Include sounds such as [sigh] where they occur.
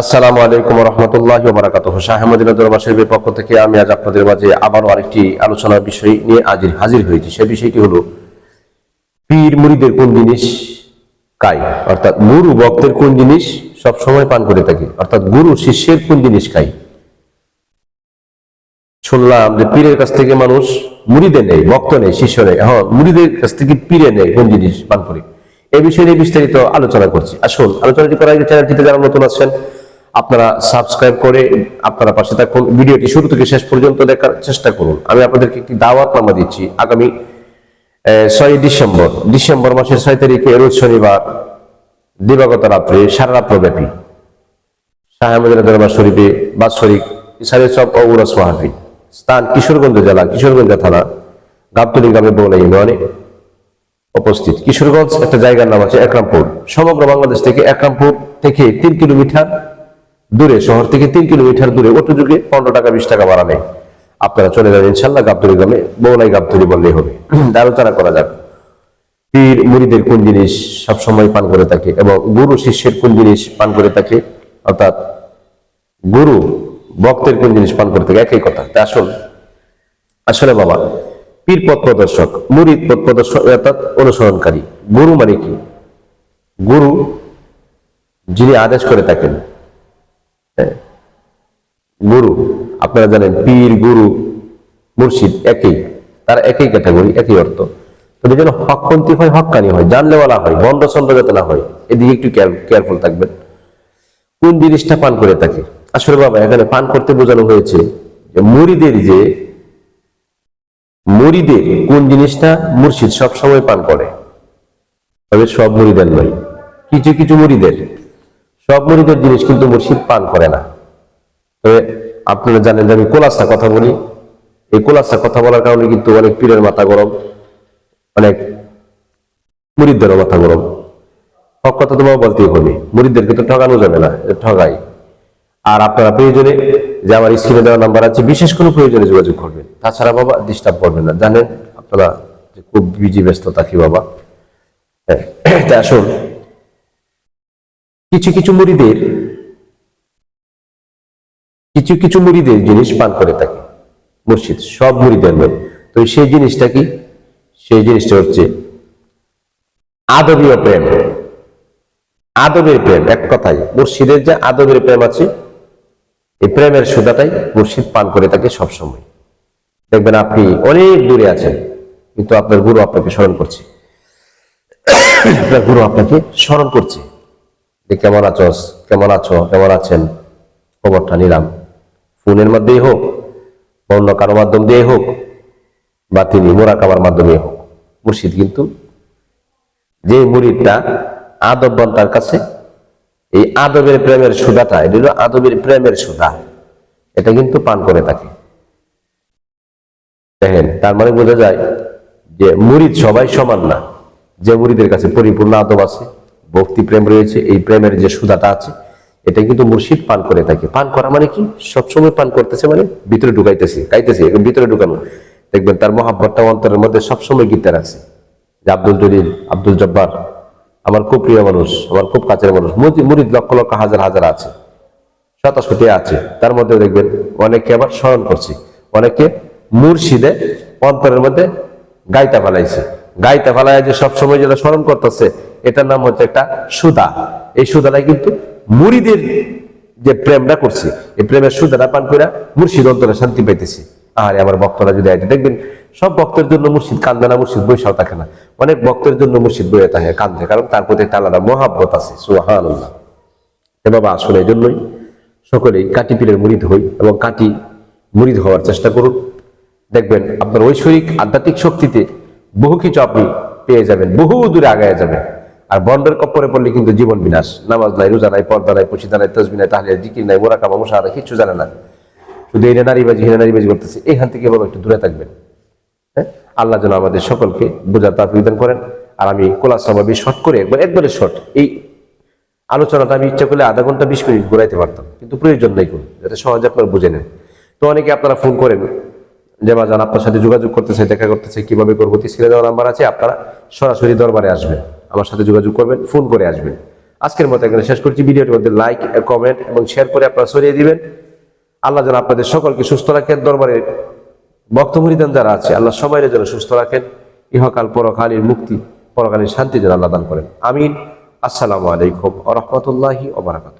আসসালামু আলাইকুম রহমতুল্লাহ বারাকাত শাহমদিনা দরবার শরীফের পক্ষ থেকে আমি আজ আপনাদের মাঝে আবারও আরেকটি আলোচনার বিষয় নিয়ে হাজির হাজির হয়েছি। সে বিষয়টি হলো পীর মুড়িদের কোন জিনিস কাই? অর্থাৎ গুরু ভক্তের কোন জিনিস সব সময় পান করে থাকে। অর্থাৎ গুরু শিষ্যের কোন জিনিস খাই? শুনলাম যে পীরের কাছ থেকে মানুষ মুড়িদে নেই ভক্ত নেই শিষ্য নেই হ্যাঁ মুড়িদের কাছ থেকে পীরে নেই কোন জিনিস পান করে? এ বিষয়ে নিয়ে বিস্তারিত আলোচনা করছি। আসুন, আলোচনাটি আগে চ্যানেলটিতে যারা নতুন আছেন আপনারা সাবস্ক্রাইব করে আপনারা পাশে থাকুন। ভিডিওটি শুরু থেকে শেষ পর্যন্ত দেখার চেষ্টা করুন। আমি আপনাদেরকে একটি দাওয়াত নামা দিচ্ছি। আগামী ছয় ডিসেম্বর। ডিসেম্বর মাসের ছয় তারিখে রোজ শনিবার, দিবাগত রাত্রে সারা রাত্র ব্যাপী শাহমদিনা দরবার শরীফে বাৎসরিক ইসারে সব ঔরস মাহফিল। স্থান কিশোরগঞ্জ জেলা, কিশোরগঞ্জ থানা, গাবতলি গ্রামে বৌলা ইউনিয়নে উপস্থিত। কিশোরগঞ্জ একটা জায়গার নাম আছে একরামপুর। সমগ্র বাংলাদেশ থেকে একরামপুর থেকে তিন কিলোমিটার দূরে, শহর থেকে তিন কিলোমিটার দূরে অটো যুগে পনেরো টাকা, বিশ টাকা ভাড়া নেই আপনারা চলে যাবেন ইনশাল্লাহ গাবতলি গ্রামে, বৌলাই গাবতলি বললেই হবে। [clears throat] আলোচনা করা যাক। পীর মুড়িদের কোন জিনিস সবসময় পান করে থাকে এবং গুরু শিষ্যের কোন জিনিস পান করে থাকে? অর্থাৎ গুরু, ভক্তের কোন জিনিস পান করে থাকে? একই কথা। আসল, আসলে বাবা, পীর পথ প্রদর্শক, মুরিদ পথ প্রদর্শক, অর্থাৎ অনুসরণকারী। গুরু মানে কি? গুরু, যিনি আদেশ করে থাকেন গুরু, আপনারা জানেন পীর, গুরু, মুর্শিদ একই। তারা একই ক্যাটাগরি, একই অর্থ। তবে যেন হকপন্থী হয় হকানি হয়, জানলেওয়ালা হয় বন্ধ ছন্দ যাতে না হয়। এদিকে একটু কেয়ারফুল থাকবেন। কোন জিনিসটা পান করে থাকে? আসলে বাবা, এখানে পান করতে বোঝানো হয়েছে মুড়িদের যে, মুড়িদের কোন জিনিসটা মুর্শিদ সব সময় পান করে? তবে সব মুড়িদের নয়। কিছু কিছু মুড়িদের। সব মুড়িদের জিনিস কিন্তু মুর্শিদ পান করে না। তবে আপনারা জানেন যে আমি কোলাসা কথা বলি। এই কোলাসা কথা বলার কারণে কিন্তু অনেক পীরের মাথা গরম অনেক মুড়িদেরও মাথা গরম। হক কথা তোমার বলতেই হবে মুড়িদেরকে তো ঠকানো যাবে না ঠগাই। আর আপনারা প্রয়োজনে যে আমার স্ক্রিনে দেওয়া নাম্বার আছে বিশেষ কোনো প্রয়োজনে যোগাযোগ করবেন। তাছাড়া বাবা ডিস্টার্ব করবেন না। জানেন আপনারা খুব বিজি ব্যস্ত থাকি বাবা? হ্যাঁ, তা আসুন। কিছু কিছু মুড়িদের, কিছু কিছু মুড়িদের জিনিস পান করে থাকে। মুর্শিদ সব মুড়িদের নয় তো সেই জিনিসটা কি? সেই জিনিসটা হচ্ছে আদবীয় প্রেম। আদবের প্রেম, এক কথায় মুর্শিদের যে আদবের প্রেম আছে, এই প্রেমের সুদাটাই মুর্শিদ পান করে থাকে সবসময়। দেখবেন আপনি অনেক দূরে আছেন, কিন্তু আপনার গুরু আপনাকে স্মরণ করছে। [coughs] আপনার গুরু আপনাকে স্মরণ করছে। যে কেমন আছোস, কেমন আছো, কেমন আছেন? খবরটা নিলাম। ফোনের মধ্যেই হোক অন্য কারও মাধ্যম দিয়ে হোক, বা তিনি মোরাকাবার মাধ্যমে হোক, মুর্শিদ কিন্তু যে মুরিদটা আদববান তার কাছে, এই আদবের প্রেমের সুদাটা এটা হলো আদবের প্রেমের সুদা এটা কিন্তু পান করে থাকে। দেখেন, তার মানে বোঝা যায় যে মুরিদ সবাই সমান না, যে মুরিদের কাছে পরিপূর্ণ আদব আছে ভক্তি প্রেম রয়েছে, এই প্রেমের যে সুদাটা আছে, এটা কিন্তু মুর্শিদ পান করে থাকে। পান করা মানে কি? সবসময় পান করতেছে মানে ভিতরে ঢুকাইতেছে, খাইতেছে ভিতরে ঢুকানো। দেখবেন তার মহাব্বতটা অন্তরের মধ্যে সবসময় গীতার আছে। যে আব্দুল জলিল, আব্দুল জব্বার, আমার খুব প্রিয় মানুষ, আমার খুব কাছের মানুষ মুরিদ- লক্ষ লক্ষ হাজার হাজার আছে শত শত আছে। তার মধ্যে দেখবেন অনেকে আবার স্মরণ করছে অনেকে মুর্শিদে অন্তরের মধ্যে গাইতা ফেলাইছে গাইতা ফেলায় যে সবসময় যেটা স্মরণ করতেছে, এটার নাম হচ্ছে একটা সুদা। এই সুদাটাই কিন্তু মুড়িদের যে প্রেমটা করছে, এই প্রেমের সুদাটা পান করে মুর্শিদ অন্তরে শান্তি পাইতেছে। আরে আমার বক্তরা যদি আইতে দেখবেন, সব ভক্তের জন্য মুর্শিদ কান্দে না, মুর্শিদ বৈশাও থাকে না। অনেক ভক্তের জন্য মুর্শিদ বইয়ে থাকে কান্দে, কারণ তার প্রতি একটা আলাদা মহাব্বত আছে সুহান বাবা, আসলে এই জন্যই সকলেই কাটি পীরের মুরিদ হই এবং কাটি মুরিদ হওয়ার চেষ্টা করুন। দেখবেন আপনার ঐশ্বরিক, আধ্যাত্মিক শক্তিতে বহু কিছু আপনি পেয়ে যাবেন, বহু দূরে আগায় যাবেন আর বন্ডের কপ্পরে পড়লে কিন্তু জীবন বিনাশ। নামাজ নাই, রোজা নাই, পর্দা নাই, পশিদা নাই তসবি নাই তাহলে জিকির নাই মোরা কামা মশা কিছু জানে না। শুধু এই নারীবাজি, হিনা নারীবাজি করতেছে, এখান থেকে বাবা একটু দূরে থাকবেন। হ্যাঁ? আল্লাহ যেন আমাদের সকলকে বোঝার তার বিধান করেন। আর আমি কোলাস সমাবি শর্ট করে একবার, একবারে শর্ট, এই আলোচনাটা আমি ইচ্ছা করলে আধা ঘণ্টা বিশ মিনিট ঘুরাইতে পারতাম। কিন্তু প্রয়োজন নাই কোনো, যাতে সহজে আপনারা বুঝে নেন। তো অনেকে আপনারা ফোন করেন যে বাজান আপনার সাথে যোগাযোগ করতে চাই দেখা করতে চাই কীভাবে করব তীরে দেওয়া নাম্বার আছে, আপনারা সরাসরি দরবারে আসবেন। আমার সাথে যোগাযোগ করবেন, ফোন করে আসবেন। আজকের মতো এখানে শেষ করছি। ভিডিওটির মধ্যে লাইক কমেন্ট এবং শেয়ার করে আপনারা সরিয়ে দিবেন। আল্লাহ যেন আপনাদের সকলকে সুস্থ রাখেন। দরবারে বক্তমরিদান যারা আছে, আল্লাহ সবাই যেন সুস্থ রাখেন। ইহকাল পরকালীর মুক্তি পরকালীর শান্তি যেন আল্লাহ দান করেন। আমিন। আসসালামু আলাইকুম আ রহমতুল্লাহি ওবরাকাত